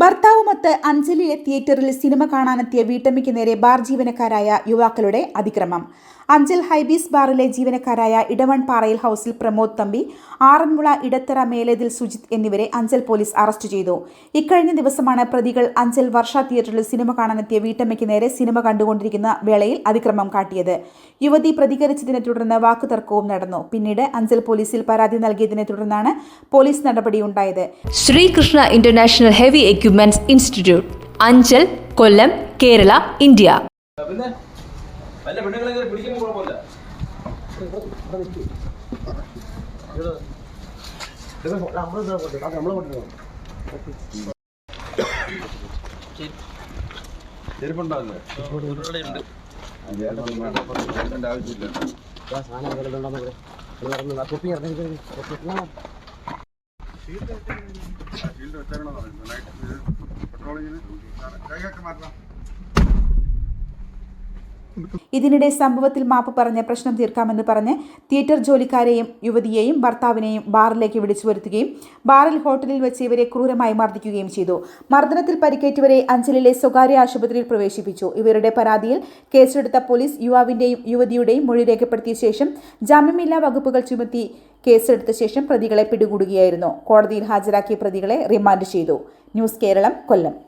ഭർത്താവുമൊത്ത് അഞ്ജലിയെ തിയേറ്ററിൽ സിനിമ കാണാനെത്തിയ വീട്ടമ്മയ്ക്ക് നേരെ ബാർ ജീവനക്കാരായ യുവാക്കളുടെ അതിക്രമം. അഞ്ചൽ ഹൈബീസ് ബാറിലെ ജീവനക്കാരായ ഇടവൺ പാറയിൽ ഹൗസിൽ പ്രമോദ് തമ്പി ആറന്മുള ഇടത്തറ മേലേതിൽ സുജിത് എന്നിവരെ അഞ്ചൽ പോലീസ് അറസ്റ്റ് ചെയ്തു. ഇക്കഴിഞ്ഞ ദിവസമാണ് പ്രതികൾ അഞ്ചൽ വർഷ തിയേറ്ററിൽ സിനിമ കാണാനെത്തിയ വീട്ടമ്മയ്ക്ക് നേരെ സിനിമ കണ്ടുകൊണ്ടിരിക്കുന്ന വേളയിൽ അതിക്രമം കാട്ടിയത്. യുവതി പ്രതികരിച്ചതിനെ തുടർന്ന് വാക്കുതർക്കവും നടന്നു. പിന്നീട് അഞ്ചൽ പോലീസിൽ പരാതി നൽകിയതിനെ തുടർന്നാണ് police നടപടിയുണ്ടായത് Sreekrishna international heavy equipments institute Anchal Kollam Kerala India. പിന്നെ വല്ല ഇതിനിടെ സംഭവത്തിൽ മാപ്പ് പറഞ്ഞ് പ്രശ്നം തീർക്കാമെന്ന് പറഞ്ഞ് തിയേറ്റർ ജോലിക്കാരെയും യുവതിയെയും ഭർത്താവിനെയും ബാറിലേക്ക് വിളിച്ചു വരുത്തുകയും ബാറിൽ ഹോട്ടലിൽ വെച്ച് ഇവരെ ക്രൂരമായി മർദ്ദിക്കുകയും ചെയ്തു. മർദ്ദനത്തിൽ പരിക്കേറ്റവരെ അഞ്ചലിലെ സ്വകാര്യ ആശുപത്രിയിൽ പ്രവേശിപ്പിച്ചു. ഇവരുടെ പരാതിയിൽ കേസെടുത്ത പോലീസ് യുവാവിന്റെയും യുവതിയുടെയും മൊഴി രേഖപ്പെടുത്തിയ ശേഷം ജാമ്യമില്ലാ വകുപ്പുകൾ ചുമത്തി കേസെടുത്ത ശേഷം പ്രതികളെ പിടികൂടുകയായിരുന്നു. കോടതിയിൽ ഹാജരാക്കിയ പ്രതികളെ റിമാൻഡ് ചെയ്തു. News Keralam Kollam.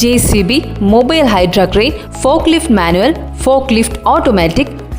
J C B mobile hydra crane fork lift manual fork lift automatic